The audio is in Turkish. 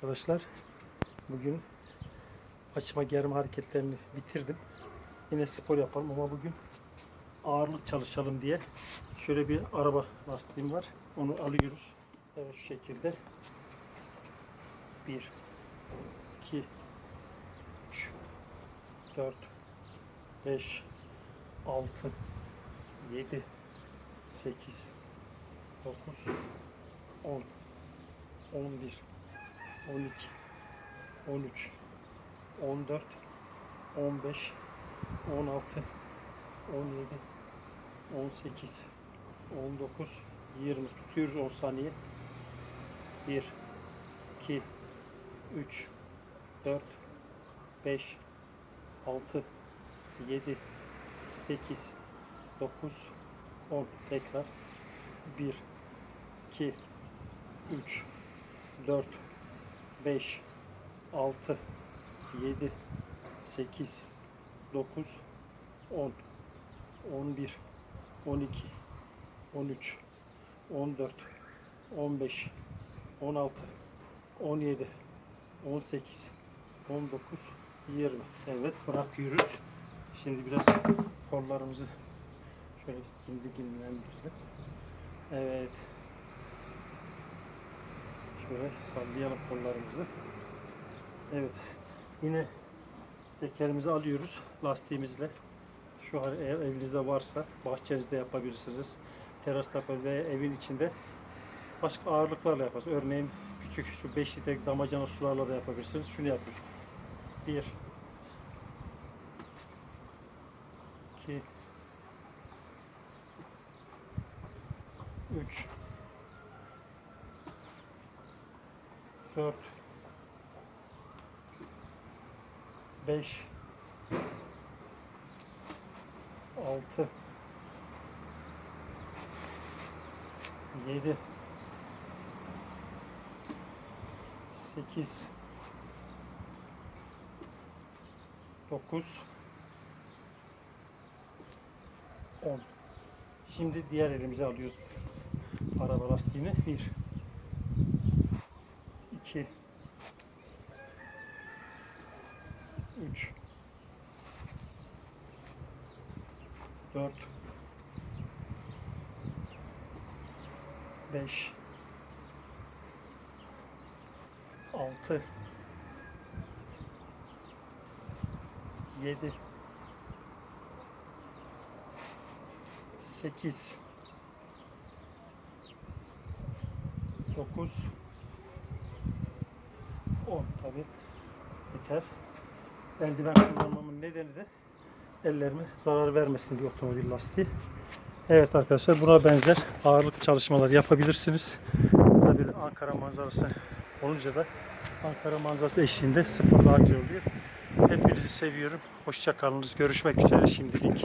arkadaşlar. Bugün açma germe hareketlerini bitirdim. Yine spor yapalım ama bugün ağırlık çalışalım diye şöyle bir araba lastiğim var. Onu alıyoruz. Evet şu şekilde. 1 2 3 4 5 6 7 8 9 10 11 12 13 14 15 16 17 18 19 20 tutuyoruz 10 saniye. 1 2 3 4 5 6 7 8 9 10 tekrar. 1 2 3 4 5 6 7 8 9 10 11 12 13 14 15 16 17 18 19 20 Evet bırakıyoruz. Şimdi biraz kollarımızı şöyle dindi dinlendirelim. Evet. Şöyle sallayalım kollarımızı. Evet. Yine tekerimizi alıyoruz lastiğimizle. Şu an eğer evinizde varsa bahçenizde yapabilirsiniz. Terasta yapabilirsiniz veya evin içinde başka ağırlıklarla yaparsınız. Örneğin küçük şu 5 litre damacana sularla da yapabilirsiniz. Şunu yapıyoruz. 1 2 3 4 5 6 7 8 9 10 Şimdi diğer elimize alıyoruz araba lastiğini. 1 2 3 4 5 6 7 8 9 10 tabi biter. Eldiven kullanmamın nedeni de ellerime zarar vermesin diye otomobil lastiği. Evet arkadaşlar buna benzer ağırlık çalışmaları yapabilirsiniz. Tabii Ankara manzarası olunca da Ankara manzarası eşliğinde spor daha güzel oluyor. Hepinizi seviyorum. Hoşça kalınız. Görüşmek üzere şimdilik.